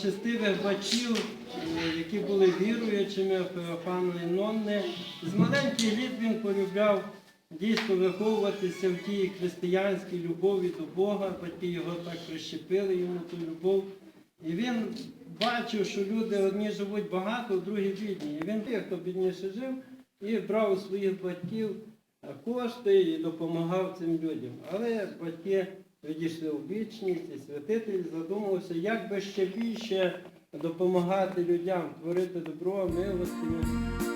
благочестивих батьків, е, які були віруючими Феофана і Нонни. З маленьких літ він полюбляв дійсно виховуватися в тій християнській любові до Бога. Батьки його так прищепили йому ту любов. І він бачив, що люди одні живуть багато, другі бідні. І він тих, хто бідніше жив, і брав у своїх батьків кошти і допомагав цим людям. Але батьки відійшли у вічність, і святитель задумався, як би ще більше допомагати людям, творити добро, милостиню.